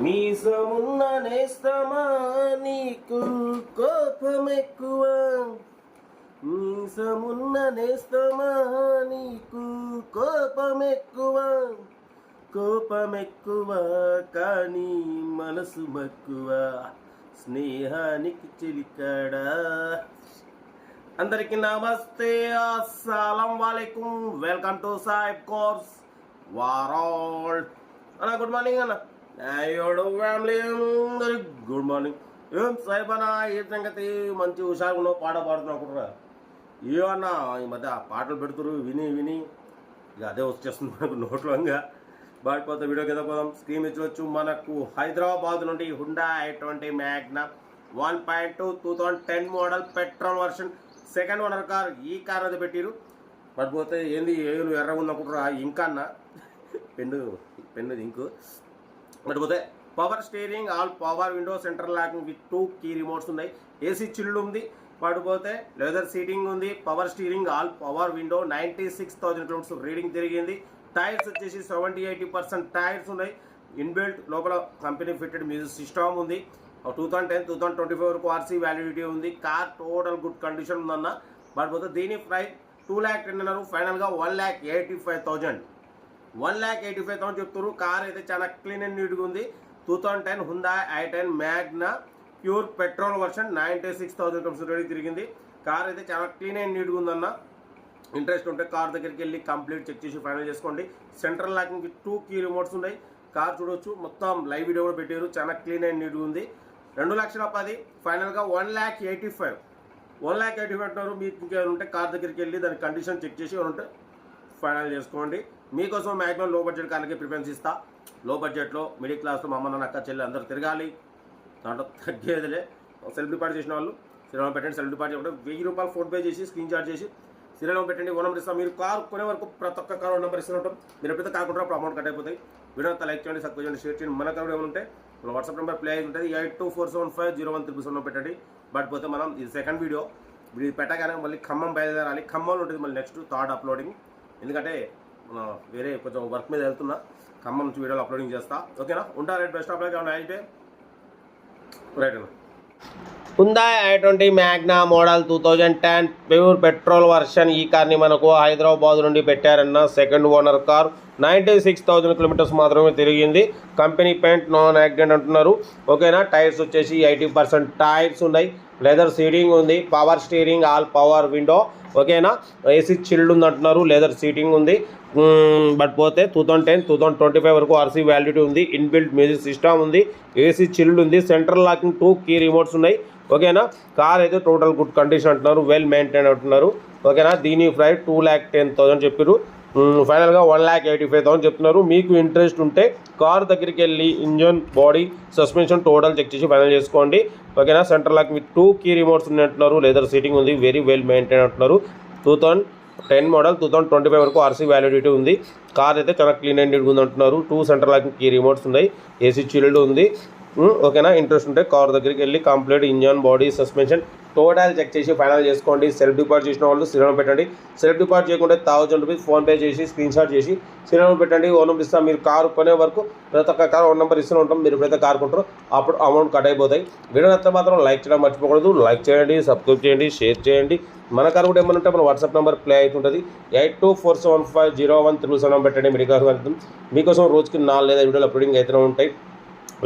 మీసమున్న నేస్తమా నీకు కోపం ఎక్కువ మీసమున్న నేస్తమా నీకు కోపం ఎక్కువ కోపం ఎక్కువ కానీ మనసు మక్కువ. స్నేహానికి చిలికడా. అందరికి నమస్తే అస్సలం వాలేకుం. వెల్కమ్ టు సాయిబ్ కోర్స్ వారాల్. అన్న గుడ్ మార్నింగ్ అన్న. అయ్యోడు ఫ్యామిలీ గుడ్ మార్నింగ్ ఏం సాయిబ్ అన్న ఏ సంగతి? మంచి హుషారుగా పాట పాడుతున్నావు కూడా ఏమన్నా ఈ మధ్య పాటలు పెడుతురు విని విని. ఇక అదే వచ్చేస్తుంది మనకు నోట్లో ఇంకా. బాడిపోతే వీడియో కింద పోదాం. స్క్రీన్ ఇచ్చవచ్చు మనకు హైదరాబాద్ నుండి హుండా ఎటువంటి twenty magna one point two two thousand ten model petrol version second owner car ఈ కార్ అది పెట్టిరు పడిపోతే ఏంది ఏలు ఎర్రగా ఉందనుకుంటారా ఇంకా అన్న. Pen pen ink. లేకపోతే power steering all power window centre locking with two key remotes ఉన్నాయి. ఏసీ చిల్డ్ ఉంది. పడిపోతే లెదర్ సీటింగ్ ఉంది. Power steering all power window ninety six thousand kilometres reading తిరిగింది టైర్స్ వచ్చేసి సెవెంటీ ఎయిటీ పర్సెంట్ టైర్స్ ఉన్నాయి. Inbuilt లోపల company fitted music system ఉంది. Two thousand ten two thousand twenty four వరకు RC validity ఉంది. Car total good condition ఉందన్న. But పోతే దీని ప్రైస్ టూ ల్యాక్ టెన్ అన్నారు. ఫైనల్గా one lakh eighty five thousand one lakh eighty five thousand చెప్తారు car అయితే చాలా క్లీన్ అండ్ నీట్గా ఉంది. Two thousand ten Hyundai I ten magna pure petrol version ninety six thousand kilometres ready తిరిగింది. Car అయితే చాలా క్లీన్ అండ్ నీట్గా ఉందన్న. ఇంట్రెస్ట్ ఉంటే కార్ దగ్గరికి వెళ్ళి కంప్లీట్ చెక్ చేసి ఫైనల్ చేసుకోండి. Central locking two key remotes ఉన్నాయి. కార్ చూడొచ్చు. మొత్తం లైవ్ వీడియో కూడా పెట్టారు. చాలా క్లీన్ అండ్ నీట్గా ఉంది. రెండు లక్షల పది. ఫైనల్గా one lakh eighty five. One lakh eighty five అంటున్నారు. మీకు ఇంకేమైనా ఉంటే కార్ దగ్గరికి వెళ్ళి దాని కండిషన్ చెక్ చేసి ఏమైనా ఉంటే ఫైనల్ చేసుకోండి. మీకోసం మ్యాక్సిమం లో బడ్జెట్ కార్లకి ప్రిఫరెన్స్ ఇస్తా. లో బడ్జెట్లో మిడిల్ క్లాస్లో మా అమ్మ అక్క చెల్లి అందరూ తిరగాలి. దాంట్లో తగ్గేదిలే. సెల్ఫ్ డిపార్ట్ చేసిన వాళ్ళు సినిమా పెట్టండి సెల్ఫ్ డిపార్ట్ చేయడం. వెయ్యి రూపాయలు ఫోన్ పే చేసి స్క్రీన్ చార్జ్ చేసి సీరియల్ పెట్టండి ఓ నెంబర్ ఇస్తాం. మీరు కార్ కొనే వరకు ప్రతి ఒక్క కార్ నెంబర్ ఇస్తుంటాం మీరు ఎప్పుడైతే కాకుండా అప్పుడు అమౌంట్ కట్ అయిపోతాయి. వీడియో అంతా లైక్ చేయండి సబ్స్క్రైబ్ చేయండి షేర్ చేయండి. మన కార్ ఏమంటే మన వాట్సాప్ నెంబర్ ప్లే అయి ఉంటుంది. Eight two four seven five zero one triple seven పెట్టండి. బట్ పోతే మనం ఇది సెకండ్ వీడియో. ఇది పెట్టగానే మళ్ళీ ఖమ్మం బయలుదేరాలి. ఖమ్మంలో ఉంటుంది మళ్ళీ నెక్స్ట్ థర్డ్ అప్లోడింగ్. ఎందుకంటే మన వేరే కొంచెం వర్క్ మీద వెళ్తున్నా ఖమ్మం నుంచి వీడియోలు అప్లోడింగ్ చేస్తా. ఓకేనా? ఉంటా రైట్ బెస్ట్ ఆఫ్ లైక్ అయితే? రైట్ అన్న. Hyundai I twenty magna model two thousand ten pure petrol version ఈ కార్ని మనకు హైదరాబాద్ నుండి పెట్టారన్న second owner car ninety six thousand kilometres మాత్రమే తిరిగింది. కంపెనీ పెయింట్ నాన్ యాక్సిడెంట్ అంటున్నారు. ఓకేనా? టైర్స్ వచ్చేసి ఎయిటీ పర్సెంట్ టైర్స్ ఉన్నాయి. లెదర్ సీటింగ్ ఉంది. Power steering all power window ఓకేనా? ఏసీ చిల్డ్ ఉంది అంటున్నారు. లెదర్ సీటింగ్ ఉంది. బట్ పోతే two thousand ten two thousand twenty five వరకు ఆర్సీ వ్యాలిడిటీ ఉంది. ఇన్బిల్ట్ మ్యూజిక్ సిస్టమ్ ఉంది. ఏసీ చిల్డ్ ఉంది. Central locking two key remotes ఉన్నాయి. ఓకేనా? కార్ అయితే టోటల్ గుడ్ కండిషన్ అంటున్నారు. వెల్ మెయింటైన్ అంటున్నారు. ఓకేనా? దీని price two lakh ten thousand చెప్పారు ఫైనల్గా one lakh eighty five thousand చెప్తున్నారు. మీకు ఇంట్రెస్ట్ ఉంటే కార్ దగ్గరికి వెళ్ళి engine body suspension total check చేసి ఫైనల్ చేసుకోండి. ఓకేనా? సెంటర్ లాక్ మీకు టూ కీ రిమోట్స్ ఉన్నాయి అంటున్నారు లెదర్ సీటింగ్ ఉంది. వెరీ వెల్ మెయింటైన్ అంటున్నారు. Two thousand ten model two thousand twenty five వరకు ఆర్సీ వ్యాలిడిటీ ఉంది. కార్ అయితే చాలా క్లీన్ అండ్ నీట్గా ఉంది అంటున్నారు two centre locking key remotes ఉన్నాయి. ఏసీ చిల్డ్ ఉంది. Hmm, ఓకేనా ఇంట్రెస్ట్ ఉంటే కార్ దగ్గరికి వెళ్ళి complete engine body suspension total check చేసి ఫైనల్ చేసుకోండి. సెల్ఫ్ డిపాజిట్ చేసిన వాళ్ళు సినిమా పెట్టండి. సెల్ఫ్ డిపాజిట్ చేయకుండా థౌజండ్ రూపీస్ ఫోన్పే చేసి స్క్రీన్ షాట్ చేసి శ్రీరామ్ పెట్టండి. ఓ నెంబర్ ఇస్తాం. మీరు కారు కొనే వరకు ప్రతి ఒక్క కారు వన్ నెంబర్ ఇస్తూనే ఉంటాం. మీరు ఎప్పుడైతే కార్ కొంటారో అప్పుడు అమౌంట్ కట్ అయిపోతాయి. వీడియో నచ్చితే మాత్రం లైక్ చేయడం మర్చిపోకూడదు. లైక్ చేయండి సబ్స్క్రైబ్ చేయండి షేర్ చేయండి. మన కార్ కూడా ఏమన్నా ఉంటే మన వాట్సాప్ నెంబర్ ప్లే అవుతుంటుంది. Eight two four seven five zero one triple seven పెట్టండి. మెడికల్ మీకోసం రోజుకి నాలుగు లేదా వీడియోలు అప్లోడింగ్ అయితేనే ఉంటాయి.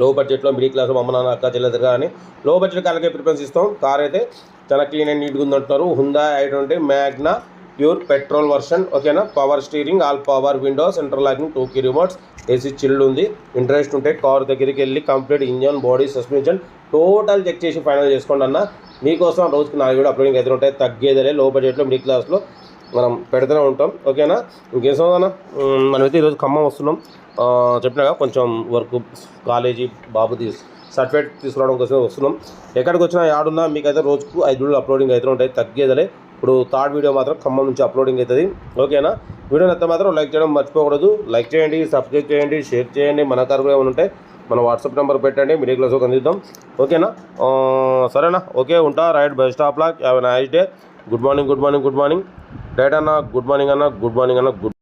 లో బడ్జెట్లో మిడిల్ క్లాస్ అమ్మ నాన్న అక్క చెల్లెదు కానీ లో బడ్జెట్ కార్లకే ప్రిఫరెన్స్ ఇస్తాం. కార్ అయితే చాలా క్లీన్ అండ్ నీట్గా ఉందంటున్నారు Hyundai I twenty magna pure petrol version ఓకేనా power steering all power window central locking two key remotes AC chilled ఉంది. ఇంట్రెస్ట్ ఉంటే కార్ దగ్గరికి వెళ్ళి complete engine body suspension total check చేసి ఫైనల్ చేసుకోండి అన్న. మీకోసం రోజుకి నాలుగు వీడియో అప్లోడింగ్ అయితే తగ్గేదలే లో బడ్జెట్లో మిడిల్ క్లాస్లో మనం పెడుతూనే ఉంటాం. ఓకేనా? ఇంకేం సమాధానం? మనమైతే ఈరోజు ఖమ్మం వస్తున్నాం. చెప్పినాక చెప్పినాగా కొంచెం వర్క్ కాలేజీ బాబు తీసు సర్టిఫికేట్ తీసుకురావడం కోసం వస్తున్నాం. ఎక్కడికి వచ్చినా యాడున్నా మీకైతే రోజుకు ఐదు వీడియోలు అప్లోడింగ్ అయితే ఉంటాయి. తగ్గేదలే. ఇప్పుడు థర్డ్ వీడియో మాత్రం ఖమ్మం నుంచి అప్లోడింగ్ అవుతుంది. ఓకేనా? వీడియో నచ్చితే మాత్రం లైక్ చేయడం మర్చిపోకూడదు. లైక్ చేయండి సబ్స్క్రైబ్ చేయండి షేర్ చేయండి. మన కారు ఏమైనా ఉంటే మన వాట్సాప్ నెంబర్ పెట్టండి. మిడిల్ క్లాస్ అందిద్దాం. ఓకేనా? సరేనా? ఓకే ఉంటా. Right bus stop lock. Have nice day. Good morning good morning good morning. Diet అన్న గుడ్ మార్నింగ్ అన్న గుడ్ మార్నింగ్ అన్న గుడ్